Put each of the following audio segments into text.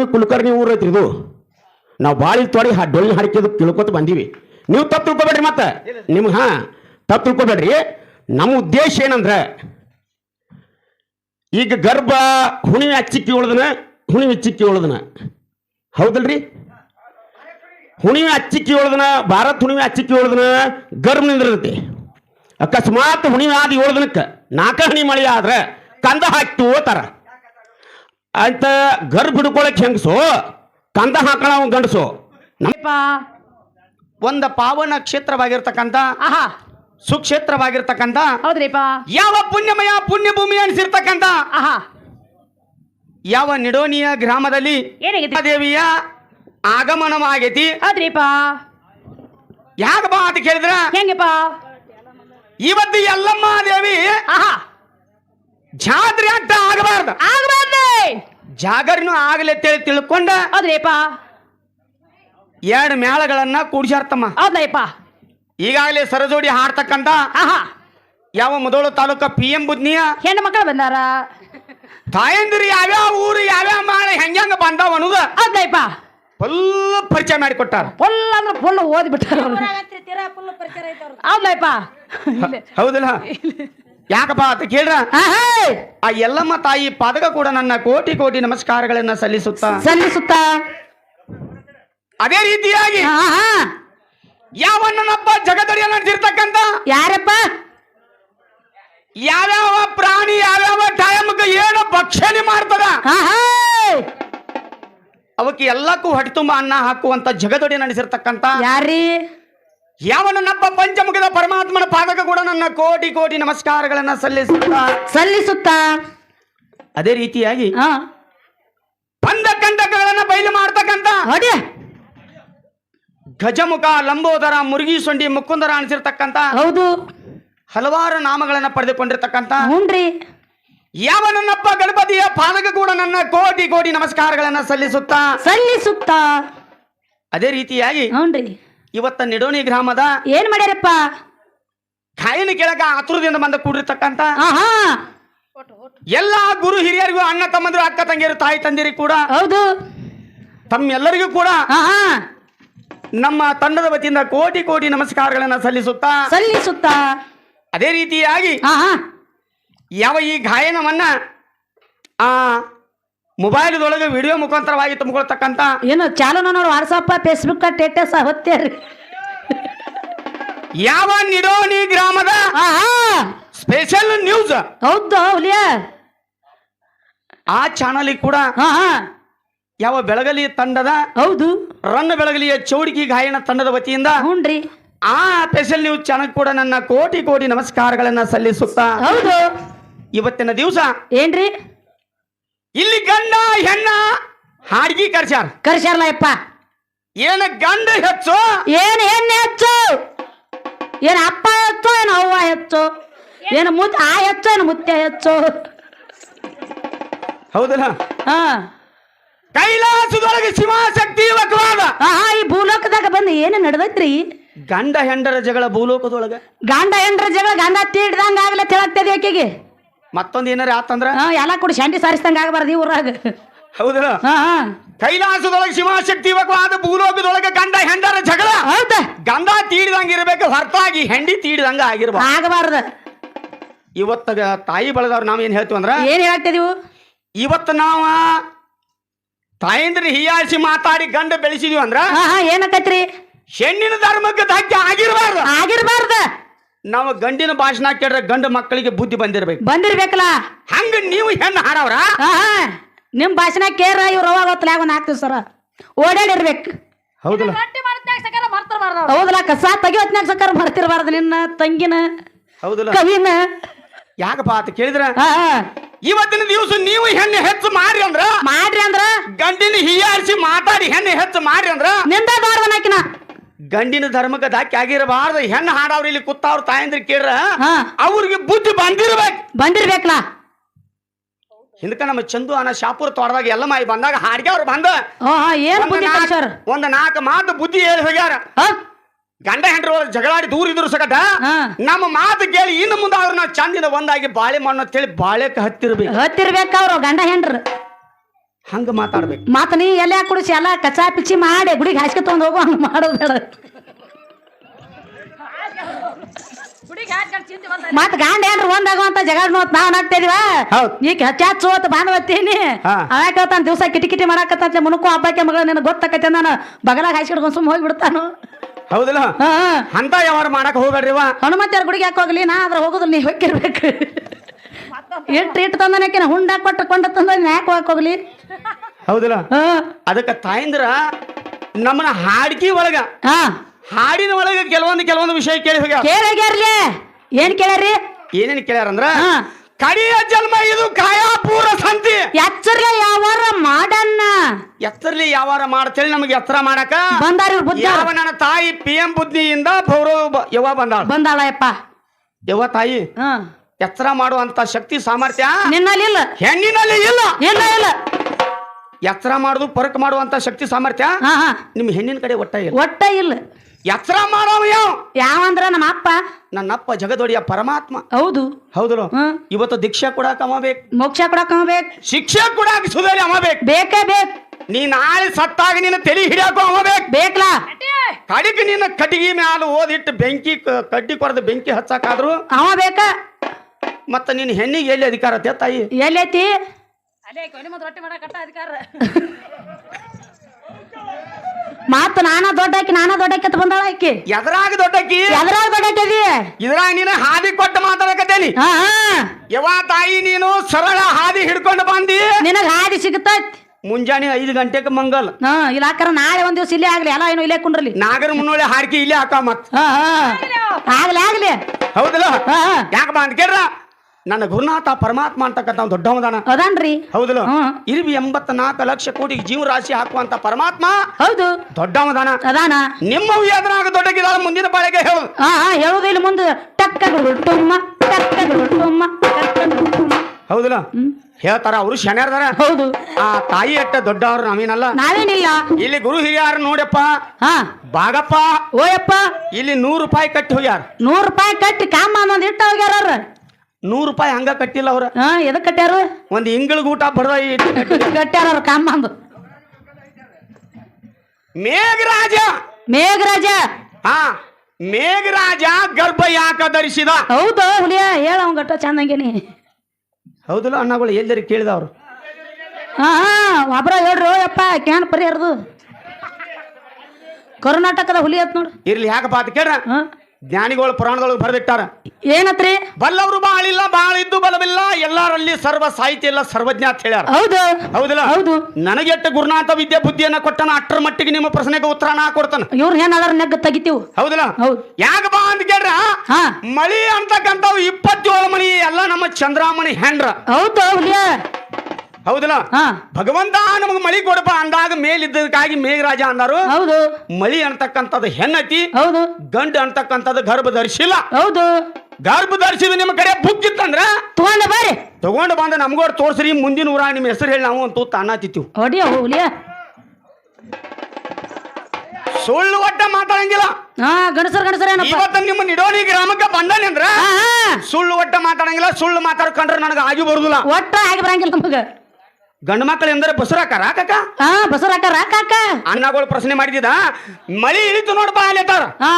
ಕುಲಕರ್ಣಿ ಊರು ಐತ್ರಿ ಇದು. ನಾವು ಬಾಳಿ ತೊಡಿ ಹಾ ಡೊಳ್ಳಿನ ಹಾಡಿಕೆದು ತಿಳ್ಕೊತ ಬಂದೀವಿ. ನೀವು ತಪ್ಪು ತಿಳ್ಕೊಬೇಡ್ರಿ ಮತ್ತೆ. ನಿಮ್ಗೆ ಹಾ, ತಪ್ಪು ತಿಳ್ಕೊಬೇಡ್ರಿ. ನಮ್ಮ ಉದ್ದೇಶ ಏನಂದ್ರೆ, ಈಗ ಗರ್ಭ ಹುಣಿವೆ ಅಚ್ಚಿಕ್ಕಿ ಉಳ್ದನ ಹುಣಿವೆ ಚಿಕ್ಕಿ ಉಳ್ದನ. ಹೌದಲ್ರಿ? ಹುಣಿವೆ ಅಚ್ಚಿಕ್ಕಿ ಉಳ್ದನ, ಭಾರತ್ ಹುಣಿವೆ ಅಚ್ಚಿಕ್ಕಿ ಉಳ್ದನ, ಗರ್ಭ ನಿಂದಿರ್ತೈತಿ. ಅಕಸ್ಮಾತ್ ಹುಣಿವೆ ಆದ ಏಳು ದಿನಕ್ಕೆ ನಾಲ್ಕು ಹಣಿ ಮಳೆ ಆದ್ರೆ ಕಂದ ಹಾಕಿ ಓತಾರ ಅಂತ ಗರ್ಭ ಹಿಡ್ಕೊಳಕ್ ಹೆಂಗಸು? ಕಂದ ಹಾಕಣ ಗಂಡಸು. ನಮ್ಮ ಯಪ್ಪ ಒಂದ ಪಾವನ ಕ್ಷೇತ್ರವಾಗಿರ್ತಕ್ಕಂಥ ಆಹಾ. ಸುಕ್ಷೇತ್ರವಾಗಿರ್ತಕ್ಕಂಥ ಹೌದ್ರಿಪ್ಪ. ಯಾವ ಪುಣ್ಯಮಯ ಪುಣ್ಯ ಭೂಮಿ ಅನಿಸಿರ್ತಕ್ಕಂಥ ಆಹಾ. ಯಾವ ನಿಡೋನಿಯ ಗ್ರಾಮದಲ್ಲಿ ಏನಾಗೈತಿ ದೇವಿಯ ಆಗಮನವಾಗೈತಿ ಹೌದ್ರಿಪ್ಪ. ಯಾಕಪ್ಪ ಅಂತ ಕೇಳಿದ್ರ? ಹೆಂಗಪ್ಪ? ಇವತ್ತು ಎಲ್ಲಮ್ಮ ದೇವಿ ಆಹಾ. ಜಾತ್ರೆ ಆಗ್ತಾ ಆಗಬಾರ್ದು. ಆಗಬಾರ್ದು. ಜಾಗರಣೆ ಆಗಲಿ ಅಂತೇಳಿ ತಿಳ್ಕೊಂಡ ಹೌದ್ರಿಪ್ಪ. ಎರಡು ಮೇಳಗಳನ್ನ ಕೂಡ್ಸಾರ್ತಮ್ಮ ಹೌದ್ಲಯ್ಯಪ್ಪ ಈಗಾಗಲೇ ಸರಜೋಡಿ ಹಾಡ್ತಕ್ಕಂತ ಆಹಾ. ಯಾವ ಮೊದಲು ತಾಲೂಕ ಪಿ ಎಂ ಬುದ್ನಿಯ? ಹೆಣ್ಣು ಮಕ್ಕಳು ಬಂದಾರ. ತಾಯಂದಿರು ಯಾವ್ಯಾವ ಊರು ಯಾವ್ಯಾವ ಮಾಡ ಹೆಂಗ್ಯಾಂಗ ಬಂದಾವ ಅನ್ನೋದು ಹೌದ್ಲಯ್ಯಪ್ಪ ಫುಲ್ ಪರಿಚಯ ಮಾಡಿಕೊಟ್ಟಾರ. ಫುಲ್ ಅಂದ್ರೆ ಫುಲ್ ಓದ್ಬಿಟ್ಟಾರ ಹೌದ್ಲಯ್ಯಪ್ಪ ಹೌದಿಲ್ಲ? ಯಾಕಪ್ಪ ಅಂತ ಕೇಳ್ರ? ಆ ಎಲ್ಲಮ್ಮ ತಾಯಿ ಪದಕ ಕೂಡ ನನ್ನ ಕೋಟಿ ಕೋಟಿ ನಮಸ್ಕಾರಗಳನ್ನ ಸಲ್ಲಿಸುತ್ತಾ? ಸಲ್ಲಿಸುತ್ತ? ಅದೇ ರೀತಿಯಾಗಿ ಯಾವನ್ನಪ್ಪ ಜಗದಡಿಯ ನಡೆಸಿರ್ತಕ್ಕಂಥ? ಯಾರಪ್ಪ? ಯಾವ್ಯಾವ ಪ್ರಾಣಿ ಯಾವ್ಯಾವ ಟೈಮ್ಗೆ ಏನು ಭಕ್ಷಣೆ ಮಾಡ್ತದ? ಅವಕ್ಕೆ ಎಲ್ಲಕ್ಕೂ ಹೊಟ್ಟೆ ತುಂಬ ಅನ್ನ ಹಾಕುವಂತ ಜಗದೊಡೆ ನಡೆಸಿರ್ತಕ್ಕಂಥ ಯಾರ್ರೀ? ಯಾವ ನಮ್ಮ ಪಂಚಮುಖದ ಪರಮಾತ್ಮನ ಪಾದಕ ಕೂಡ ನನ್ನ ಕೋಟಿ ಕೋಟಿ ನಮಸ್ಕಾರಗಳನ್ನ ಸಲ್ಲಿಸುತ್ತಾ? ಸಲ್ಲಿಸುತ್ತ. ಅದೇ ರೀತಿಯಾಗಿ ಹಾ. ಬಂದ ಬಯಲು ಮಾಡ್ತಕ್ಕಂತ ಅದೇ. ಗಜಮುಖ ಲಂಬೋದರ ಮುರುಗಿ ಸೊಂಡಿ ಮುಕುಂದರ ಅನಿಸಿರ್ತಕ್ಕಂತ ಹೌದು. ಹಲವಾರು ನಾಮಗಳನ್ನ ಪಡೆದುಕೊಂಡಿರ್ತಕ್ಕಂತ ಹ್ಞೂನ್ರಿ ಯಾವ ನನ್ನಪ್ಪ ಗಣಪತಿಯ ಪಾದಕ ಕೂಡ ನನ್ನ ಕೋಟಿ ಕೋಟಿ ನಮಸ್ಕಾರಗಳನ್ನ ಸಲ್ಲಿಸುತ್ತಾ? ಸಲ್ಲಿಸುತ್ತ. ಅದೇ ರೀತಿಯಾಗಿ ಹ್ಞೂನ್ರಿ ಇವತ್ತ ನಿಡೋಣಿ ಗ್ರಾಮದ ಏನ್ ಮಾಡ್ಯಾರಪ್ಪ? ಕಾಯಿನ ಕೆಳಗ ಆತುರದಿಂದ ಬಂದ ಕೂಡಿರ್ತಕ್ಕಂತ ಆಹಾ. ಎಲ್ಲ ಗುರು ಹಿರಿಯರಿಗೂ ಅಣ್ಣ ತಮ್ಮಂದಿರು ಅಕ್ಕ ತಂಗಿಯರು ತಾಯಿ ತಂದಿರಿ ಕೂಡ ಹೌದು. ತಮ್ಮೆಲ್ಲರಿಗೂ ಕೂಡ ಆಹಾ. ನಮ್ಮ ತಂಡದ ವತಿಯಿಂದ ಕೋಟಿ ಕೋಟಿ ನಮಸ್ಕಾರಗಳನ್ನ ಸಲ್ಲಿಸುತ್ತಾ ಸಲ್ಲಿಸುತ್ತ? ಅದೇ ರೀತಿಯಾಗಿ ಆಹಾ. ಯಾವ ಈ ಗಾಯನವನ್ನ ಆ ಮೊಬೈಲ್ದೊಳಗೆ ವಿಡಿಯೋ ಮುಖಾಂತರವಾಗಿ ತುಂಬಿಕೊಳ್ತಕ್ಕಂಥ ಏನು ಚಾಲನ ನೋಡಿ ವಾಟ್ಸಪ್ಪ ಫೇಸ್ಬುಕ್ ಟೇಟಸ್ ಹೊತ್ತೇರಿ. ಯಾವ ನಿಡೋನಿ ಗ್ರಾಮದ ಸ್ಪೆಷಲ್ ನ್ಯೂಸ್ ಹೌದು ಹುಲಿಯ. ಆ ಚಾನಲ್ ಕೂಡ ಯಾವ ಬೆಳಗಲಿ ತಂಡದ ಹೌದು. ರನ್ನ ಬೆಳಗಲಿಯ ಚೌಡಿಕಿ ಗಾಯನ ತಂಡದ ವತಿಯಿಂದ ಹ್ಞೂನ್ರಿ ಆ ಸ್ಪೆಷಲ್ ನ್ಯೂಸ್ ಚಾನಲ್ ಕೂಡ ನನ್ನ ಕೋಟಿ ಕೋಟಿ ನಮಸ್ಕಾರಗಳನ್ನ ಸಲ್ಲಿಸುತ್ತಾ ಹೌದು. ಇವತ್ತಿನ ದಿವಸ ಏನ್ರಿ? ಇಲ್ಲಿ ಗಂಡ ಹೆಣ್ಣ ಹಾಡ್ಗಿ ಕರ್ಸ್ಯಾರ. ಕರ್ಸ್ಯಾರಲ್ಲ ಏನ ಗಂಡ ಹೆಚ್ಚು? ಏನ್ ಹೆಣ್ಣು ಹೆಚ್ಚು? ಏನ್ ಅಪ್ಪ ಹೆಚ್ಚು ಏನು ಅವ್ವ ಹೆಚ್ಚು? ಏನು ಮುತ್ ಆ ಹೆಚ್ಚು ಏನು ಮುತ್ತೆ ಹೆಚ್ಚು? ಹೌದಲ್ಲ? ಹಾ. ಕೈಲಾಸದೊಳಗೆ ಶಿವಶಕ್ತಿ ಯುವಕವಾದ ಆಹಾ ಈ ಭೂಲೋಕದಾಗ ಬಂದು ಏನು ನಡೆದೈತ್ರಿ? ಗಂಡ ಹೆಂಡರ ಜಗಳ ಭೂಲೋಕದೊಳಗೆ? ಗಂಡ ಹೆಂಡರ ಜಗಳ ಗಂಡ ತೀಡ್ದಂಗ ಆಗ್ಲೇ ತಿಳಗ್ತದೆ ಆಕೆಗೆ. ಮತ್ತೊಂದ್ ಏನಾರ ಆತಂದ್ರ? ಹಾ ಎಲ್ಲ ಕೂಡ ಶಾಂತಿ ಸಾರಿಸ್ದಂಗ ಆಗಬಾರ್ದು ಈ ಊರಾಗ. ಹೌದಲ್ಲ? ಹಾ ಹಾ. ಕೈಲಾಸದೊಳಗೆ ಶಿವಶಕ್ತಿ ಯುವಕವಾದ ಭೂಲೋಕದೊಳಗೆ ಗಂಡ ಹೆಂಡರ ಜಗಳ. ಹೌದ. ಗಂಡ ತೀಡಿದಂಗ ಇರಬೇಕು ಹೊರತಾಗಿ ಹೆಂಡಿ ತೀಡಿದಂಗ ಆಗಿರ್ಬಾರ್ದು ಆಗಬಾರ್ದ. ಇವತ್ತ ತಾಯಿ ಬಳದವ್ರು ನಾವ್ ಏನ್ ಹೇಳ್ತೀವಿ ಅಂದ್ರ ಏನ್ ಹೇಳ್ತಿದೀವು? ಇವತ್ತು ನಾವ ತಾಯಂದ್ರಿ ಹೀಯಾಳಿಸಿ ಮಾತಾಡಿ ಗಂಡ ಬೆಳೆಸಿದೀವಿ ಅಂದ್ರ ಹಾ ಹಾ ಏನಕತ್ರಿ? ಹೆಣ್ಣಿನ ಧರ್ಮಕ್ಕೆ ಧಕ್ಕೆ ನಾವು ಗಂಡಿನ ಭಾಷಣ ಕೇಳ್ರೆ ಗಂಡು ಮಕ್ಕಳಿಗೆ ಬುದ್ಧಿ ಬಂದಿರ್ಬೇಕು. ಬಂದಿರ್ಬೇಕಲ್ಲ? ಹಂಗ ನೀವು ಹೆಣ್ಣು ಹಾಡವ್ರ? ಹಾ ಹಾ. ನಿಮ್ ಭಾಷಣ ಕೇರ ಇವ್ರು ಅವಾಗ ಹೊತ್ತಲಾಗ ಒಂದ್ ಹಾಕ್ತಿವಿ ಸರ? ಓಡಾಡಿರ್ಬೇಕು. ಹೌದಲ್ಲ? ಹೌದಲ್ಲ ಕಸ ತೆಗಿಯೋತ್ನಾಗ ಸಕಾರ ಮರ್ತಿರ್ಬಾರ್ದು ನಿನ್ನ ತಂಗಿನ ಹೌದಲ್ಲ? ಕವಿನ. ಯಾಕಪ್ಪ ಅಂತ ಕೇಳಿದ್ರ? ಹಾ ಹಾ. ಇವತ್ತಿನ ದಿವಸ ನೀವು ಹೆಣ್ಣು ಹೆಚ್ಚು ಮಾರಿ ಅಂದ್ರ? ಮಾಡ್ರಿ ಅಂದ್ರ? ಗಂಡಿನ ಹೀಯಾರಿಸಿ ಮಾತಾಡಿ ಹೆಣ್ಣು ಹೆಚ್ಚು ಮಾರಿ ಅಂದ್ರ? ನಿಂದ ಬಾರ್ದನಾಕಿನ ಗಂಡಿನ ಧರ್ಮಕ್ಕೆ ಧಕ್ಕೆ ಆಗಿರಬಾರ್ದು. ಹೆಣ್ಣು ಹಾಡವ್ರು ಇಲ್ಲಿ ಕೂತಾವ್ರ ತಾಯಂದ್ರ ಕೇಳ್ರ ಹಾ. ಅವ್ರಿಗೆ ಬುದ್ಧಿ ಬಂದಿರ್ಬೇಕು. ಬಂದಿರ್ಬೇಕಲ್ಲ ಹಿಂದಕ ನಮ್ಮ ಚಂದು ಅನ್ನ ಶಾಪುರ ತೋಟದಾಗ ಎಲ್ಲ ಮಾಯಿ ಬಂದಾಗ ಹಾಡ್ಗೆ ಅವ್ರು ಬಂದ. ಹಾ ಹಾ ಏನ್ ಒಂದ್ ಬುದ್ಧಿ ನಾಲ್ಕ್- ಮಾತು ಬುದ್ಧಿ ಹೇಳಿ ಹೋಗ್ಯಾರ. ಹಾ? ಗಂಡ ಹೆಂಡ್ರು ಜಗಳಾಡಿ ದೂರ ಇದ್ರು ಸಕಟ. ಹಾ. ನಮ್ಮ ಮಾತು ಕೇಳಿ ಇನ್ನು ಮುಂದೆ ಅವ್ರು ನಾವು ಚಂದಿನ ಒಂದಾಗಿ ಬಾಳೆ ಮಣ್ಣು ಅಂತೇಳಿ ಬಾಳೆಕ್ ಹತ್ತಿರ್ಬೇಕು. ಹತ್ತಿರ್ಬೇಕು ಅವ್ರು ಗಂಡ ಹೆಂಡ್ರ. ಹಂಗ ಮಾತಾಡ್ಬೇಕು. ಮತ್ತ ನೀ ಎಲ್ಲ ಕುಡಿಸಿ ಎಲ್ಲ ಕಚಾ ಪಿಚಿ ಮಾಡಿ ಗುಡಿಗೆ ಹಾಸ್ಕೆ ತಗೊಂಡ್ ಹೋಗು ಹಂಗ ಮಾಡೋದು ಬೇಡ. ಮತ್ ಗಾಂಡ ಏನ್ರ ಒಂದಾಗುವಂತ ಜಗಳ ನೋತ್ ನಾವ್ ಹೌದ್. ಈಗ ಹಚ್ಚಾಚು ಅಂತ ಬಾಂಧವತ್ತೀನಿ ಅವಾಗ ದಿವಸ ಕಿಟಿ ಕಿಟಿ ಮಾಡಾಕತ್ತ ಮುನುಕು ಹಬ್ಬಕ್ಕೆ ಮಗಳ ನಿನ್ನ ಗೊತ್ತಾಕತ್ತೆ ನಾನು ಬಗಲಾಗ ಹಾಸ್ಕಿಡ್ಕೊಂಡು ಸುಮ್ ಹೋಗಿ ಬಿಡ್ತಾನು ಹೌದಿಲ್ಲ? ಹಾ ಅಂತ ವ್ಯವಹಾರ ಮಾಡಕ್ ಹೋಗ್ಬೇಡ್ರಿವ? ಹನುಮಂತರ ಗುಡಿಗೆ ಯಾಕೆ ಹೋಗ್ಲಿ? ನಾ ಅದ್ರ ಹೋಗುದಿಲ್ಲ ನೀ ಹೋಗಿರ್ಬೇಕು ಇಟ್ಟು ಇಟ್ಟು ತಂದನೇಕಿನ ಹುಂಡ ಕೊಟ್ಟು ಕೊಂಡ ತಂದ ಯಾಕೆ ಹೋಗಕ್ ಹೋಗ್ಲಿ? ಹೌದಿಲ್ಲ? ಅದಕ್ಕೆ ನಮ್ಮನ ನಮ್ಮನ್ನ ಹಾಡ್ಕಿ ಒಳಗ ಹಾ. ಹಾಡಿನ ಒಳಗ ಕೆಲವೊಂದು ಕೆಲವೊಂದು ವಿಷಯ ಕೇಳಿ ಹೋಗ್ಯಾರ್ಲಿ? ಏನ್ ಕೇಳ್ಯಾರಿ ಏನೇನ್ ಕೇಳ್ಯಾರಂದ್ರ. ಕಡಿಯ ಜನ್ಮ ಇದು ಕಾಯಾಪೂರ ಸಂತಿ ಎಚ್ಚರ್ಲೆ ಯಾವಾರ ಮಾಡಣ್ಣ ಎತ್ತರ್ಲಿ ಯಾವಾರ ಮಾಡ್ತೇಳಿ ನಮಗೆ ಎತ್ತರ ಮಾಡಕ. ಬಂದಾರ ಬುದ್ಧಿ. ಯಾವ ನನ್ನ ತಾಯಿ ಪಿ ಎಂ ಬುದ್ಧಿಯಿಂದ ಪೌರವ ಯವ ಬಂದಾಳ ಬಂದಾಳ. ಯಪ್ಪ ಯವ್ವ ತಾಯಿ ಹ. ಎತ್ತರ ಮಾಡುವಂತ ಶಕ್ತಿ ಸಾಮರ್ಥ್ಯ ನಿನ್ನಲ್ಲಿ ಇಲ್ಲ. ಹೆಣ್ಣಿನಲ್ಲಿ ಇಲ್ಲ. ಇಲ್ಲ ಇಲ್ಲ. ಎತ್ತರ ಮಾಡುದು ಪರಕ್ ಮಾಡುವಂತ ಶಕ್ತಿ ಸಾಮರ್ಥ್ಯ ಹಾ ಹಾ. ನಿಮ್ ಹೆಣ್ಣಿನ ಕಡೆ ಒಟ್ಟ ಇಲ್ಲ. ಒಟ್ಟ ಇಲ್ಲ. ಎತ್ತರ ಮಾಡವ ಯಾವ? ಯಾವಂದ್ರ ನಮ್ಮ ಅಪ್ಪ. ನನ್ನಪ್ಪ ಜಗದೊಡಿಯ ಪರಮಾತ್ಮ. ಹೌದು. ಹೌದು ಹ್ಮ್. ಇವತ್ತು ದೀಕ್ಷೆ ಕೂಡ ಕಮಬೇಕು ಬೇಕು? ಮೋಕ್ಷ ಕೂಡ ಕಮಬೇಕು ಶಿಕ್ಷೆ ಕೂಡ ಸುಧಾರಿ ಅವ ಬೇಕು? ಬೇಕೇ ಬೇಕು. ನೀ ನಾಳೆ ಸತ್ತಾಗ ನಿನ್ನ ತೆಲಿ ಹಿಡಿಯಾಕೋ ಅವ ಬೇಕು? ಕಡಿಗೆ ನಿನ್ನ ಕಟ್ಟಿಗೆ ಮ್ಯಾಲ ಓದಿಟ್ಟು ಬೆಂಕಿ ಕ- ಕಡ್ಡಿ ಕೊಡದ ಬೆಂಕಿ ಹಚ್ಚಾಕಾದ್ರು ಅವ ಬೇಕ. ಮತ್ತ ನಿನ್ನ ಹೆಣ್ಣಿಗೆ ಎಲ್ಲಿ ಅಧಿಕಾರ ತಾಯಿ? ಎಲ್ಲೈತಿ ಮಾತು ನಾನ ದೊಡ್ಡಾಕಿ ನಾನ ದೊಡ್ಡಾಕಿ ಅಂತ ಬಂದಾಳ ಆಕಿ. ಎದ್ರಾಗ ದೊಡ್ಡಕ್ಕಿ ಎದ್ರಾಗ ದೊಡ್ಡಾಕಿದಿ ಇದ್ರಾಗ ನೀನು ಹಾದಿ ಕೊಟ್ಟು ಮಾತಾಡಕತ್ತೇನಿ. ಹಾ ತಾಯಿ ನೀನು ಸರಳ ಹಾದಿ ಹಿಡ್ಕೊಂಡು ಬಂದಿ? ನಿನಗ ಹಾದಿ ಸಿಗತೈತಿ. ಮುಂಜಾನೆ ಐದು ಗಂಟೆಗೆ ಮಂಗಲ್. ಹಾ ಇಲ್ಲಾಕರ ನಾಳೆ ಒಂದ್ ದಿವ್ಸ ಇಲ್ಲೇ ಆಗ್ಲಿ ಅಲ್ಲ ಏನು ಇಲ್ಲೇ ಕುಂಡ್ರಲಿ. ನಾಗರ ಮುನ್ನೋಳಿ ಹಾಡ್ಕಿ ಇಲ್ಲೇ ಹಾಕ ಮತ್. ಹಾ ಹಾ. ಆಗ್ಲಿ ಆಗ್ಲಿ. ಹೌದಲ್ಲ? ಯಾಕೆ ಅಂತ ಕೇಳ್ರ? ನನ್ನ ಗುರುನಾಥ ಪರಮಾತ್ಮ ಅಂತಕ್ಕಂಥ ದೊಡ್ಡವದಾನ ಅದನ್ರಿ. ಹೌದಲ್ಲ? ಇರ್ವಿ ಎಂಬತ್ನಾಲ್ಕು ಲಕ್ಷ ಜೀವ ಜೀವರಾಶಿ ಹಾಕುವಂತ ಪರಮಾತ್ಮ ಹೌದು. ದೊಡ್ಡವದಾನ ಅದಾನ. ನಿಮ್ಮ ವ್ಯಾದನಾಗ ದೊಡ್ಡ ಮುಂದಿನ ಬಾಳೆಗೆ ಹೇಳು. ಹಾ ಹಾ ಹೇಳುದು ಇಲ್ಲಿ ಮುಂದೆ. ಟುಮ್ಮ ಹೌದಲ್ಲ? ಹೇಳ್ತಾರ ಅವರು ಶನಿಯಾರ್ದಾರ ಹೌದು. ಆ ತಾಯಿ ಅಟ್ಟ ದೊಡ್ಡವ್ರು ನಾವೇನಲ್ಲ? ನಾವೇನಿಲ್ಲ. ಇಲ್ಲಿ ಗುರು ಹಿರಿಯಾರು ನೋಡಪ್ಪ. ಹಾ. ಬಾಗಪ್ಪ. ಓಯಪ್ಪ. ಇಲ್ಲಿ ನೂರು ರೂಪಾಯಿ ಕಟ್ಟಿ ಹೋಗ್ಯಾರ. ನೂರು ರೂಪಾಯಿ ಕಟ್ಟಿ ಕಾಮ ಅನ್ನೋದು ಇಟ್ಟ ಹೋಗ್ಯಾರ ನೂರು ರೂಪಾಯಿ ಹಂಗ ಕಟ್ಟಿಲ್ಲ ಅವ್ರ. ಹಾ ಎದಕ್ ಕಟ್ಟ್ಯಾರು? ಒಂದ್ ಇಂಗಳಿಗೆ ಊಟ ಬಡದ ಕಟ್ಟ್ಯಾರ ಅವ್ರ ಕಾಮ ಮೇಘರಾಜ. ಮೇಘರಾಜ. ಹಾ ಮೇಘರಾಜ ಗರ್ಭ ಯಾಕ ಧರಿಸಿದ. ಹೌದು ಹುಲಿಯ ಹೇಳ ಅವ್ನ ಗಟ್ಟ ಚಂದಂಗೇನಿ ಹೌದಲ್ಲ ಅಣ್ಣಗಳು ಎಲ್ಲರಿ ಕೇಳಿದವ್ರು ಹಾ ಹಾ ಒಬ್ರ ಹೇಳ್ರು ಓಯಪ್ಪ ಕ್ಯಾನ್ ಪರಿಹಾರದು ಕರ್ನಾಟಕದ ಹುಲಿ ಅತ್ ನೋಡು. ಇರ್ಲಿ ಯಾಕಪ್ಪ ಅದು ಕೇಳ್ರ? ಹಾ. ಜ್ಞಾನಿಗಳು ಪುರಾಣದೊಳಗೆ ಬರೆದಿಟ್ಟಾರ. ಏನತ್ರಿ? ಬಲ್ಲವರು ಬಾಳಿಲ್ಲ ಬಾಳಿದ್ದು ಬಲವಿಲ್ಲ ಎಲ್ಲರಲ್ಲಿ ಸರ್ವ ಸಾಹಿತ್ಯ ಇಲ್ಲ ಸರ್ವಜ್ಞ ಅಂತ ಹೇಳ್ಯಾರ. ಹೌದು. ಹೌದಲ್ಲ? ಹೌದು. ನನಗೆಟ್ಟ ಗುರುನಾಥ ವಿದ್ಯೆ ಬುದ್ಧಿಯನ್ನ ಕೊಟ್ಟನ ಅಷ್ಟರ ಮಟ್ಟಿಗೆ ನಿಮ್ಮ ಪ್ರಶ್ನೆಗೆ ಉತ್ತರ ನಾ ಕೊಡ್ತಾನ. ಇವ್ರ ಏನಾದ್ರ ನೆಗ್ ತೆಗಿತೀವಿ? ಹೌದಿಲ್ಲ? ಹೌದು. ಬಾ ಅಂತ ಕೇಳ್ರ? ಹಾ. ಮಳಿ ಅಂತಕ್ಕಂಥವು ಇಪ್ಪತ್ತೇಳು ಮಣಿ ಎಲ್ಲ ನಮ್ಮ ಚಂದ್ರಾಮಣಿ ಹೆಂಡ್ರ. ಹೌದು ಹೌದಲ್ಲ? ಹಾ. ಭಗವಂತ ನಮಗೆ ಮಳಿ ಕೊಡಪ್ಪ ಅಂದಾಗ ಮೇಲಿದ್ದಕ್ಕಾಗಿ ಮೇಘರಾಜ ಅಂದಾರು. ಹೌದು. ಮಳಿ ಅಂತಕ್ಕಂಥದ್ದು ಹೆಣ್ಣತಿ ಹೌದು. ಗಂಡು ಅಂತಕ್ಕಂಥದ್ದು ಗರ್ಭ ಧರಿಸಿಲ್ಲ ಹೌದು. ಗರ್ಭ ಧರಿಸಿದ ನಿಮ್ಮ ಕಡೆ ಬುಕ್ ಇತ್ತಂದ್ರ? ತಗೊಂಡ ಬಾರಿ. ತಗೊಂಡು ಬಂದ ನಮ್ಗೋಡ್ ತೋರ್ಸ್ರಿ ಮುಂದಿನ ಊರ ನಿಮ್ಮ ಹೆಸರು ಹೇಳಿ ನಾವು ಅಂತೂ ತಾನಾತಿತ್ತು ಹೊಡಿಯ ಸುಳ್ಳು ಒಟ್ಟ ಮಾತಾಡಂಗಿಲ್ಲ. ಹಾ ಗಣಸರ್ ಗಣಸರ್ ಏನಪ್ಪ? ಇವತ್ತ ನಿಮ್ಮ ನಿಡೋಣಿ ಗ್ರಾಮಕ್ಕೆ ಬಂದಾನೆ ಅಂದ್ರ ಹಾ ಹಾ. ಸುಳ್ಳು ಒಟ್ಟ ಮಾತಾಡಂಗಿಲ್ಲ ಸುಳ್ಳು ಮಾತಾಡ್ಕೊಂಡ್ರೆ ನನಗೆ ಆಗಿ ಬರುದಿಲ್ಲ. ಒಟ್ಟ ಆಗಿ ಬರಂಗಿಲ್ಲ ನಮಗ. ಗಂಡು ಮಕ್ಕಳು ಎಂದರೆ ಬಸರಾಕಾರ ಕಾಕ ಹಾ ಬಸರಾಕ ರಾಕಾಕ ಅಣ್ಣಗಳು ಪ್ರಶ್ನೆ ಮಾಡಿದ ಮಳಿ ಇಳಿತು ನೋಡಪ್ಪ ಅಲ್ಲಿತಾರ ಹಾ.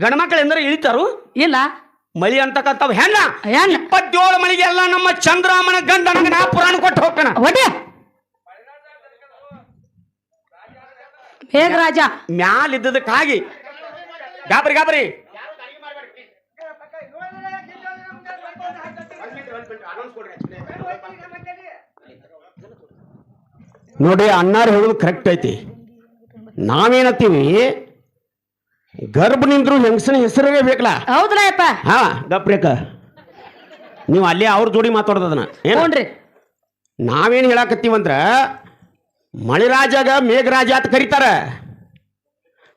ಗಂಡು ಮಕ್ಕಳು ಎಂದರೆ ಇಳಿತಾರು? ಇಲ್ಲ. ಮಳಿ ಅಂತಕ್ಕಂಥವ್ ಹೆಣ್ಣ? ಹೆಣ್ಣ. ಇಪ್ಪತ್ತೇಳು ಮಳಿಗೆ ಎಲ್ಲ ನಮ್ಮ ಚಂದ್ರಾಮನ ಗಂಡ ನನಗೆ ನಾ ಪುರಾಣ ಕೊಟ್ಟು ಹೋಗ್ತಾನ. ಹೇಗ್ ಮೇಘರಾಜ. ಮ್ಯಾಲ ಇದ್ದದಕ್ಕಾಗಿ ಗಾಬರಿ ಗಾಬರಿ. ನೋಡಿ ಅಣ್ಣಾರು ಹೇಳೋದು ಕರೆಕ್ಟ್ ಐತಿ. ನಾವೇನತ್ತೀವಿ? ಗರ್ಭ ನಿಂದ್ರು ಹೆಂಗಸನ ಹೆಸರೇ ಬೇಕಲ್ಲ? ಹೌದ್ರಾ ಅಪ್ಪ. ಹಾ ಗಪ್ರೇಕ ನೀವು ಅಲ್ಲೇ ಅವ್ರ ಜೋಡಿ ಮಾತಾಡೋದನ್ನ ಏನ್ರಿ ನಾವೇನು ಹೇಳಾಕತ್ತೀವಂದ್ರ ಮಳಿರಾಜಾಗ ಮೇಘರಾಜ ಅಂತ ಕರೀತಾರ.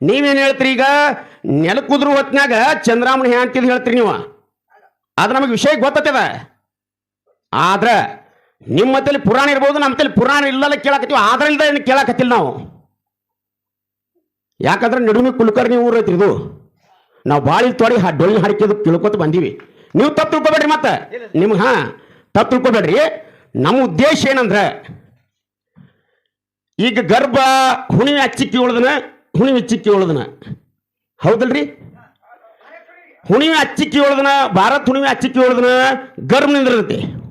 ನೀವೇನು ಹೇಳ್ತೀರಿ ಈಗ? ನೆಲ ಕುದ್ರು ಹೊತ್ನ್ಯಾಗ ಚಂದ್ರಾಮಣಿ ಹ್ಯಾ ಅಂತಿದ್ ಹೇಳ್ತೀರಿ ನೀವು. ಅದು ನಮಗೆ ವಿಷಯ ಗೊತ್ತದ ಆದ್ರ ನಿಮ್ಮ ಮತ್ತಲ್ಲಿ ಪುರಾಣ ಇರ್ಬೋದು, ನಮ್ಮ ತಲೆ ಪುರಾಣ ಇಲ್ಲಲ್ಲ ಕೇಳಾಕತ್ತೀವಿ ಆದ್ರ ಇಲ್ದ ಏನು ಕೇಳಾಕತ್ತಿಲ್ಲ ನಾವು. ಯಾಕಂದ್ರೆ ನಡುವೆ ಕುಲಕರ್ಣಿ ಊರು ಐತ್ರಿ ಇದು. ನಾವು ಬಾಳಿ ತೊಡಿ ಡೊಳ್ಳಿ ಹಾಡಿಕೆದು ಕೇಳ್ಕೊತ ಬಂದೀವಿ. ನೀವು ತಪ್ಪು ತಿಳ್ಕೊಬೇಡ್ರಿ ಮತ್ತೆ. ನಿಮ್ಗೆ ಹಾ, ತಪ್ಪು ತಿಳ್ಕೊಬೇಡ್ರಿ. ನಮ್ಮ ಉದ್ದೇಶ ಏನಂದ್ರೆ, ಈಗ ಗರ್ಭ ಹುಣಿ ಅಚ್ಚಿಕ್ಕಿ ಉಳ್ದನ ಹುಣಿವೆ ಚಿಕ್ಕಿ ಉಳ್ದನ. ಹೌದಲ್ರಿ? ಹುಣಿವೆ ಅಚ್ಚಿಕ್ಕಿ ಉಳ್ದನ, ಭಾರತ್ ಹುಣಿವೆ ಅಚ್ಚಿಕ್ಕಿ ಉಳ್ದನ, ಗರ್ಭ ನಿಂದಿರ್ತೈತಿ.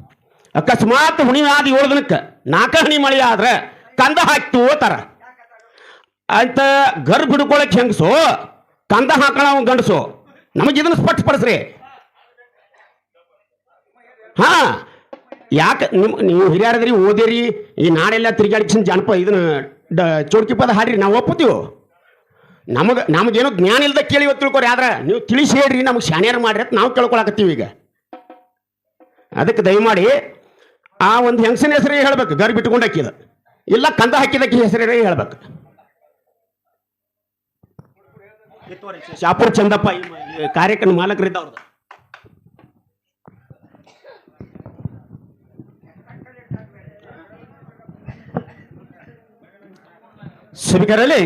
ಅಕಸ್ಮಾತ್ ಹುಣಿ ಆದ ಏಳು ದಿನಕ್ಕೆ ನಾಲ್ಕ ಹಣಿ ಮಳೆ ಆದ್ರೆ ಕಂದ ಹಾಕಿ ಓತಾರ ಅಂತ ಗರ್ಭ ಹಿಡ್ಕೊಳಕ್ ಹೆಂಗಸು, ಕಂದ ಹಾಕೋಣ ಅವ್ನು ಗಂಡಸು. ನಮಗೆ ಇದನ್ನ ಸ್ಪಷ್ಟಪಡಿಸ್ರಿ. ಹಾ, ಯಾಕೆ ನಿಮ್ ನೀವು ಹಿರಿಯರದ್ರಿ, ಓದಿರಿ, ಈ ನಾಡೆಲ್ಲ ತಿರುಗಾಡಿಸಿನ ಜನಪ ಇದನ್ನ ಡ ಚೌಡ್ಕಿ ಪದ ಹಾಡ್ರಿ, ನಾವು ಒಪ್ಪುತ್ತೀವಿ? ನಮಗೆ ನಮಗೇನೋ ಜ್ಞಾನ ಇಲ್ದ ಕೇಳಿ ತಿಳ್ಕೊರಿ, ಆದ್ರೆ ನೀವು ತಿಳಿಸಿ ಹೇಳ್ರಿ, ನಮಗೆ ಶಾಣ್ಯಾರ ಮಾಡ್ರಿ ಅಂತ ನಾವು ಕೇಳ್ಕೊಳಕತ್ತೀವಿ ಈಗ. ಅದಕ್ಕೆ ದಯಮಾಡಿ ಆ ಒಂದು ಹೆಂಗಸಿನ ಹೆಸರೇ ಹೇಳ್ಬೇಕು. ಗರ್ ಬಿಟ್ಕೊಂಡು ಹಾಕಿದ. ಇಲ್ಲ, ಕಂದ ಹಾಕಿದಕ್ಕೆ ಹೆಸರೇ ಹೇಳ್ಬೇಕು. ಶಾಪುರ್ ಚಂದಪ್ಪ ಕಾರ್ಯಕ್ರಮ ಮಾಲಕರಿದ್ದ ಅವ್ರದ್ದು ಸಭಿಕರಲ್ಲಿ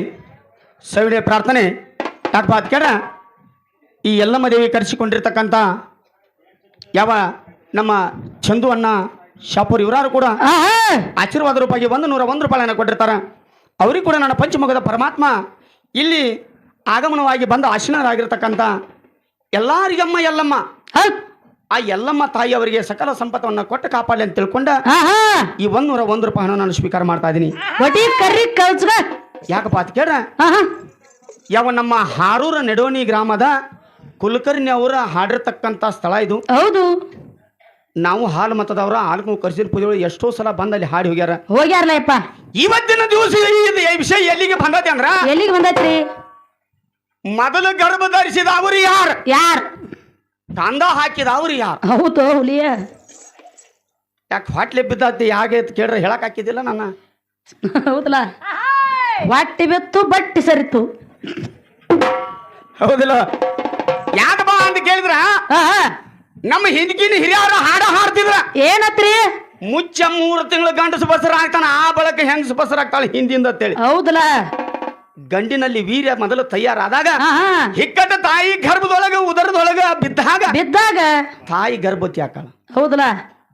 ಸವಿಡೆ ಪ್ರಾರ್ಥನೆ ಯಾಕಪ್ಪ ಕೆಡ ಈ ಎಲ್ಲಮ್ಮ ದೇವಿ ಕರೆಸಿಕೊಂಡಿರ್ತಕ್ಕಂಥ ಯಾವ ನಮ್ಮ ಚಂದು ಶಾಪುರ್ ಇವರಾರು ಕೂಡ ಆಶೀರ್ವಾದ ರೂಪಾಯಿ ಒಂದು ನೂರ ಒಂದು ರೂಪಾಯಿನ ಕೊಟ್ಟಿರ್ತಾರೆ. ಅವ್ರಿಗೆ ಕೂಡ ನನ್ನ ಪಂಚಮುಖದ ಪರಮಾತ್ಮ ಇಲ್ಲಿ ಆಗಮನವಾಗಿ ಬಂದ ಆಶೀನರಾಗಿರ್ತಕ್ಕಂಥ ಎಲ್ಲರಿಗಮ್ಮ ಎಲ್ಲಮ್ಮ. ಆ ಎಲ್ಲಮ್ಮ ತಾಯಿ ಅವರಿಗೆ ಸಕಲ ಸಂಪತ್ತವನ್ನು ಕೊಟ್ಟು ಕಾಪಾಡಲಿ ಅಂತ ತಿಳ್ಕೊಂಡ ಈ ಒಂದು ನೂರ ಒಂದು ರೂಪಾಯಿನ ನಾನು ಸ್ವೀಕಾರ ಮಾಡ್ತಾ ಇದ್ದೀನಿ ಯಾಕಪ್ಪ ಅಂತ ಕೇಳ್ರ? ಯಾವ ನಮ್ಮ ಹಾರೂರ ನೆಡೋನಿ ಗ್ರಾಮದ ಕುಲಕರ್ಣಿ ಅವರ ಹಾಡಿರ್ತಕ್ಕಂಥ ಸ್ಥಳ ಇದು. ಹೌದು. ನಾವು ಹಾಲು ಮತದವ್ರ ಹಾಲು ಕರ್ಸಿದ ಪೂಜೆಗಳು ಎಷ್ಟೋ ಸಲ ಬಂದು ಅಲ್ಲಿ ಹಾಡಿ ಹೋಗ್ಯಾರ. ಹೋಗ್ಯಾರಲ್ಲಪ್ಪ ಇವತ್ತಿನ ದಿವಸ ಇದು ಈ ವಿಷಯ ಎಲ್ಲಿಗೆ ಬಂದೈತೆ ಅಂದ್ರ? ಎಲ್ಲಿಗೆ ಬಂದೈತ್ರಿ? ಮೊದಲು ಗರ್ಭ ಧರಿಸಿದ ಅವರು ಯಾರು? ಯಾರು? ತಂದ ಹಾಕಿದ ಅವ್ರು ಯಾರು? ಹೌದು ಹುಲಿಯ. ಯಾಕೆ ಹೊಟ್ಲೆ ಬಿದ್ದತಿ ಯಾಕೆ ಅಂತ ಕೇಳ್ರೆ ಹೇಳಕ್ ಹಾಕಿದಿಲ್ಲ ನನ್ನ. ಹೌದಲ್ಲ? ಹೊಟ್ಟೆ ಬಿತ್ತು ಬಟ್ಟಿ ಸರಿತು. ಹೌದಿಲ್ಲ? ಯಾಕಪ್ಪ ಅಂತ ಕೇಳಿದ್ರ? ನಮ್ಮ ಹಿಂದಿನ ಹಿರಿಯರ ಹಾಡ ಹಾಡ್ತಿದ್ರ. ಏನತ್ರಿ? ಮುಚ್ಚ ಮೂರು ತಿಂಗಳ ಗಂಡಸು ಬಸರ ಆಗ್ತಾನ ಆ ಬಳಕ ಹೆಂಗಸು ಬಸರ ಆಗ್ತಾಳೆ ಹಿಂದಿಂದ ಅಂತೇಳಿ. ಹೌದಲ್ಲ ಗಂಡಿನಲ್ಲಿ ವೀರ್ಯ ಮೊದಲು ತಯಾರಾದಾಗ ಹಿಕ್ಕಟ್ಟ ಹಿಕ್ಕಟ ತಾಯಿ ಗರ್ಭದೊಳಗ ಉದರದೊಳಗ ಬಿದ್ದಾಗ ಬಿದ್ದಾಗ? ತಾಯಿ ಗರ್ಭವತಿ ಆಕಳ. ಹೌದಲ್ಲ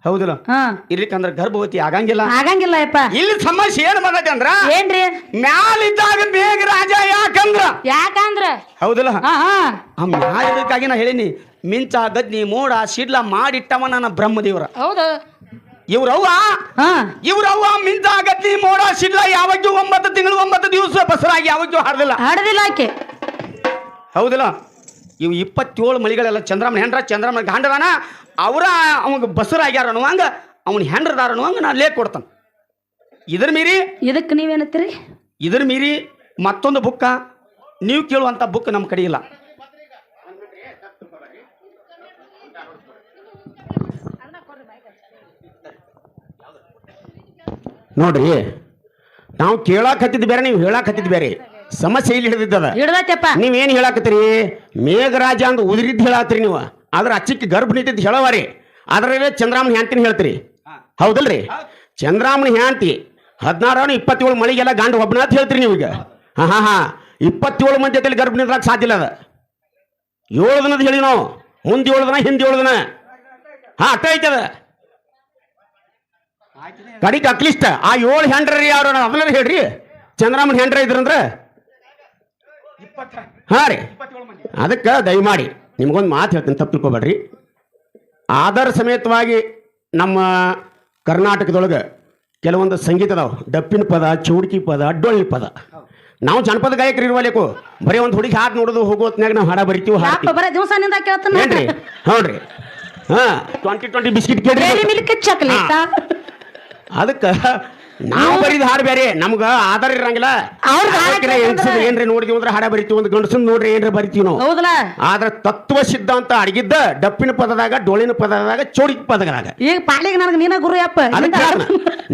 ಹೌದಲ್ಲ? ಹಾ. ಇರ್ಲಿಕ್ಕಂದ್ರ ಗರ್ಭವತಿ ಆಗಂಗಿಲ್ಲ. ಆಗಂಗಿಲ್ಲ ಯಪ್ಪ. ಇಲ್ಲಿ ಸಮಸ್ಯೆ ಏನ್ ಬಂದೈತೆ ಅಂದ್ರ ಏನ್ರಿ? ಮ್ಯಾಲಿದ್ದಾಗ ಬೇಗ ರಾಜ ಯಾಕಂದ್ರ? ಯಾಕಂದ್ರ? ಹೌದಲ್ಲ? ಹಾ ಹಾ ಆ ಮ್ಯಾಲಿದ್ದಕ್ಕಾಗಿ ನಾ ಹೇಳಿನಿ ಮಿಂಚ ಗದ್ನಿ ಮೋಡ ಶಿಡ್ಲ ಮಾಡಿಟ್ಟವ ನನ್ನ ಬ್ರಹ್ಮದೇವ್ರ. ಹೌದು. ಇವ್ರವ್ವ? ಹಾ. ಇವ್ರವ್ವ ಮಿಂಚ ಗದ್ನಿ ಮೋಡ ಶಿಡ್ಲ ಯಾವಾಗ್ಯೂ ಒಂಬತ್ತು ತಿಂಗಳು ಒಂಬತ್ತು ದಿವಸ ಬಸರಾಗಿ ಯಾವಾಗ್ಯೂ ಹಾಡ್ದಿಲ್ಲ ಹಾಡದಿಲ್ಲ ಆಕೆ. ಹೌದಿಲ್ಲ? ಇವು ಇಪ್ಪತ್ತೇಳು ಮಳಿಗಳೆಲ್ಲ ಚಂದ್ರಮ್ಮನ ಹೆಂಡ್ರ ಚಂದ್ರಮ್ಮನ ಗಂಡದಾನ ಅವರ ಅವಾಗ ಬಸರಾಗ್ಯಾರ ಅನ್ನುವಂಗ ಅವನ ಹೆಂಡ್ರದಾರ ಅನ್ನುವಂಗ ನಾನು ಲೇಖ ಕೊಡ್ತಾನೆ. ಇದ್ರ ಮೀರಿ ಇದಕ್ಕೆ ನೀವೇನತ್ತೀರಿ ಇದ್ರ ಮೀರಿ ಮತ್ತೊಂದು ಬುಕ್ಕ ನೀವು ಕೇಳುವಂಥ ಬುಕ್ ನಮ್ಮ ಕಡೆ ಇಲ್ಲ. ನೋಡ್ರಿ ನಾವು ಕೇಳಾಕ್ ಹತ್ತಿದ್ ಬೇರೆ ನೀವು ಹೇಳಾಕ್ ಹತ್ತಿದ್ ಬೇರೆ. ಸಮಸ್ಯೆ ಇಲ್ಲಿ ಹಿಡಿದಿದ್ದದ. ನೀವು ನೀವೇನ್ ಹೇಳಾಕತ್ತೀರಿ? ಮೇಘರಾಜ ಅಂತ ಉದುರಿದ್ದು ಹೇಳಾತ್ರಿ ನೀವು. ಆದ್ರೆ ಅಚ್ಚಿಕ್ಕೆ ಗರ್ಭ ನಿಂತಿದ್ದು ಹೇಳವಾರಿ ಅದರಲ್ಲೇ ಚಂದ್ರಾಮನ ಹ್ಯಾಂತಿನ ಹೇಳ್ತೀರಿ. ಹೌದಲ್ರಿ? ಚಂದ್ರಾಮನ ಹ್ಯಾಂತಿ. ಹದಿನಾರು ಇಪ್ಪತ್ತೇಳು ಮಳಿಗೆಲ್ಲ ಗಂಡ ಒಬ್ಬನ ಅಂತ ಹೇಳ್ತೀರಿ ನೀವೀಗ ಹಾ ಹಾ ಹಾ. ಇಪ್ಪತ್ತೇಳು ಮಂದಿ ಜೊತೆಲಿ ಗರ್ಭ ನಿಂದ್ರಾಕ್ ಸಾಧ್ಯ ಇಲ್ಲ ಅದ. ಏಳು ದಿನದ ಹೇಳಿ ನಾವು. ಮುಂದೆ ಏಳು ದಿನ ಹಿಂದೆ ಏಳು ದಿನ. ಹಾ ಅಟ್ಟ ಐತದ. ಕಡಿಗೆ ಅಟ್ಲೀಸ್ಟ್ ಆ ಏಳು ಹೆಂಡ್ರಿ ಯಾರು ಅದನ್ನ ಹೇಳ್ರಿ. ಚಂದ್ರಾಮನ್ ಹೆಂಡ್ರ ಇದ್ರಂದ್ರ? ಹಾ ರೀ. ಅದಕ್ಕೆ ದಯಮಾಡಿ ನಿಮ್ಗೊಂದು ಮಾತು ಹೇಳ್ತೀನಿ ತಪ್ಪು ತಿಳ್ಕೊಬೇಡ್ರಿ. ಆಧಾರ ಸಮೇತವಾಗಿ ನಮ್ಮ ಕರ್ನಾಟಕದೊಳಗೆ ಕೆಲವೊಂದು ಸಂಗೀತ ಅದಾವ. ಡಪ್ಪಿನ ಪದ ಚೌಡ್ಕಿ ಪದ ಅಡ್ಡೊಳ್ಳಿ ಪದ. ನಾವು ಜನಪದ ಗಾಯಕರು ಇರುವಲೇಕು ಬರೀ ಒಂದು ಹುಡುಗಿ ಹಾಡು ನೋಡೋದು ಹೋಗೋತ್ನಾಗ ನಾವು ಹಾಡ ಬರಿತೀವಿ ಹಾಡ್ತೀವಿ ಹೌದ್ರಿ. ಹಾ. ಟ್ವೆಂಟಿ ಟ್ವೆಂಟಿ ಬಿಸ್ಕಿಟ್ ಚಾಕ್ಲೇಟ್ ಅದಕ್ಕೆ ನಾವು ಬರೀದ್ ಹಾಡು ಬೇರೆ ನಮ್ಗ ಆಧಾರ ಇರಂಗಿಲ್ಲ. ಅವ್ರ್ದ್ ಹಾಡ್ ಏನ್ರಿ ನೋಡಿದ್ವಿ ಅಂದ್ರೆ ಹಾಡ ಬರಿತೀವಿ ಒಂದು ಗಂಡಸನ್ ನೋಡ್ರಿ ಏನ್ರಿ ಬರಿತೀವಿ ನಾವು. ಆದ್ರೆ ಆದ್ರ ತತ್ವ ಸಿದ್ಧಾಂತ ಅಡಗಿದ್ದ ಡಪ್ಪಿನ ಪದದಾಗ ಡೋಳಿನ ಪದದಾಗ ಚೋಡಿ ಪದದಾಗ ಈಗ ಪಾಲಿಗೆ ನನಗೆ ನೀನ ಗುರು ಯಪ್ಪ. ಅದಕ್ಕೆ.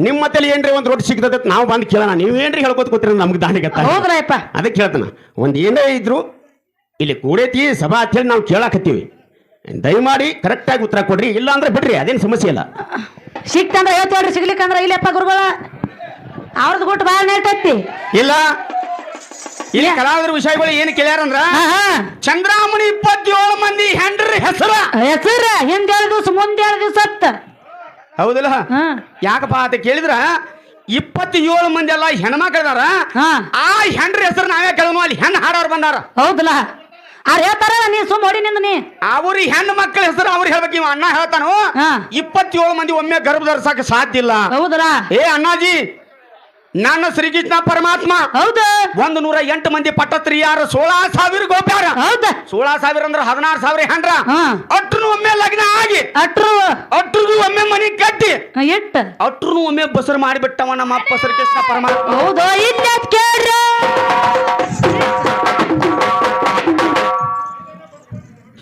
ನಿಮ್ಮ ತಲೆ ಏನ್ರಿ ಒಂದ್ ರೊಟ್ಟಿ ಸಿಗ್ತದ ನಾವು ಬಂದು ಕೇಳೋಣ. ನೀವು ಏನ್ರಿ ಹೇಳ್ಕೊತ ಕೂತಿರ ನಮ್ಗೆ ಹೌದಲ್ಲ ಯಪ್ಪ. ಅದಕ್ಕೆ ಹೇಳ್ತಾನ ಒಂದ್ ಏನೇ ಇದ್ರು ಇಲ್ಲಿ ಕೂಡೈತಿ ಸಭಾ ಅಂತ ಹೇಳಿ ನಾವು ಕೇಳಾಕತ್ತೀವಿ. ದಯಮಾಡಿ ಕರೆಕ್ಟಾಗಿ ಉತ್ತರ ಕೊಡ್ರಿ ಇಲ್ಲ ಅಂದ್ರೆ ಬಿಡ್ರಿ ಅದೇನು ಸಮಸ್ಯೆ ಇಲ್ಲ. ಸಿಕ್ತಂದ್ರೆ ಐವತ್ತು ಹೇಳ್ರಿ ಸಿಗ್ಲಿಕ್ಕಂದ್ರೆ ಇಲ್ಲಪ್ಪ ಗುರುಗಳ. ಅವ್ರದ್ದು ಗುಟ್ಟು ಭಾಳ ನೆಟ್ಟೈತಿ ಇಲ್ಲ. ಇಲ್ಲಿ ಕಲಾವಿದರ ವಿಷಯಗಳು ಏನು ಕೇಳ್ಯಾರಂದ್ರ ಚಂದ್ರಾಮಣಿ ಇಪ್ಪತ್ತೇಳು ಮಂದಿ ಹೆಂಡ್ರ ಹೆಸರ. ಹೆಸರ ಹಿಂದೆ ಎರಡು ದಿವಸ ಮುಂದೆ ಎರಡು ದಿವಸ ಹೌದಲ್ಲ? ಯಾಕಪ್ಪ ಅಂತ ಕೇಳಿದ್ರ ಇಪ್ಪತ್ತೇಳು ಮಂದಿ ಎಲ್ಲ ಹೆಣ್ಮಕ್ಳು ಆ ಹೆಂಡ್ರ ಹೆಸರು ನಾವೇ ಕೇಳೋಣ ಅಲ್ಲಿ ಹೆಣ್ಣು ಹಾಡೋರು ಬಂದಾರ. ಹೌದಲ್ಲ? ಅವ್ರು ಹೇಳ್ತಾರ ನೀ ಸುಮ್ ಹೊಡಿ ನಿಂದ ನೀ. ಅವ್ರಿ ಹೆಣ್ಣು ಮಕ್ಕಳ ಹೆಸರು ಅವ್ರು ಹೇಳ್ಬೇಕು ಇವ ಅಣ್ಣ ಹೇಳ್ತಾನು. ಹಾ. ಇಪ್ಪತ್ತೇಳು ಮಂದಿ ಒಮ್ಮೆ ಗರ್ಭ ಧರಿಸಕ್ಕೆ ಸಾಧ್ಯ ಇಲ್ಲ. ಹೌದಲ್ಲ? ಏ ಅಣ್ಣಾಜಿ ನನ್ನ ಶ್ರೀಕೃಷ್ಣ ಪರಮಾತ್ಮ ಹೌದು. ಒಂದು ನೂರ ಎಂಟು ಮಂದಿ ಪಟ್ಟತ್ರಿ ಯಾರು ಸೋಳ ಸಾವಿರ ಗೋಪ್ಯಾರ. ಹೌದ. ಸೋಳ ಸಾವಿರ ಅಂದ್ರೆ ಹದಿನಾರು ಸಾವಿರ ಹೆಂಡ್ರ ಹಾ. ಅಟ್ರು ಒಮ್ಮೆ ಲಗ್ನ ಆಗಿ ಅಟ್ರು. ಅಟ್ರು ಒಮ್ಮೆ ಮನಿ ಕಟ್ಟಿ ಇಟ್ಟ ಅಟ್ರು ಒಮ್ಮೆ ಬಸರು ಮಾಡಿಬಿಟ್ಟವ ನಮ್ಮ ಅಪ್ಪ ಶ್ರೀಕೃಷ್ಣ ಪರಮಾತ್ಮ. ಹೌದು ಇಲ್ಲ ಕೇಳ್ರಿ.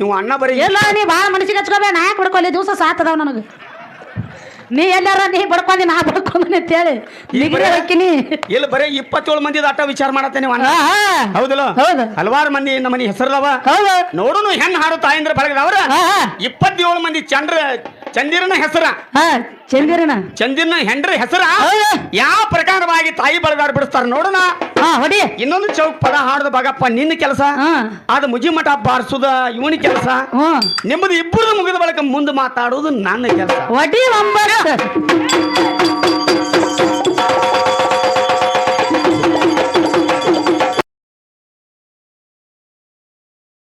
ಇವ ಅಣ್ಣ ಬರೀ ಎಲ್ಲ ನೀ ಭಾಳ ಮನಸ್ಸಿಗೆ ಹಚ್ಕೋಬೇ ನಾ ಯಾಕೆ ಬಡ್ಕೊಲ್ಲಿ ದಿವಸ ಸಾತದಾವ ನನಗೆ. ನೀ ಎಲ್ಲಾರ ನೀ ಬಡ್ಕೊಂಡಿ ನಾ ಬಡ್ಕೊಂಡಿ ಅಂತೇಳಿ. ನಿಗರಿ ಹಾಕಿನಿ. ಇಲ್ಲಿ ಬರೀ ಇಪ್ಪತ್ತೇಳು ಮಂದಿ ಅಟ್ಟ ವಿಚಾರ ಮಾಡತ್ತೆ ನೀವು ಅಣ್ಣ. ಹೌದಲ್ಲ? ಹೌದು. ಹಲವಾರು ಮಂದಿ ನಮ್ಮ ಮನಿ ಹೆಸರದವ ಹೌದು. ನೋಡುನು ಹೆಣ್ಣು ಹಾಡು ತಾಯಿಂದ್ರ ಬಳಗದವ್ರ. ಹಾ ಇಪ್ಪತ್ತೇಳು ಮಂದಿ ಚಂದ್ರ ಚಂದಿರನ ಹೆಸರ? ಹಾ ಚಂದಿರನ. ಚಂದಿರನ ಹೆಂಡ್ರ ಹೆಸರ? ಯಾವ ಪ್ರಕಾರವಾಗಿ ತಾಯಿ ಬಳಗಾರ ಬಿಡಿಸ್ತಾರ ನೋಡೋಣ. ಹಾ ಹೊಡಿ. ಇನ್ನೊಂದು ಚೌಕ್ ಪದ ಹಾಡುದ ಬಗಪ್ಪ ನಿನ್ನ ಕೆಲಸ. ಹಾ. ಅದು ಮುಜಿ ಮಠ ಬಾರಿಸುದ ಇವನಿ ಕೆಲಸ. ನಿಮ್ಮದು ಇಬ್ಬರು ಮುಗಿದ ಬಳಿಕ ಮುಂದೆ ಮಾತಾಡೋದು ನನ್ನ ಕೆಲಸ. ಹೊಡಿ ಒಂಬತ್ತು.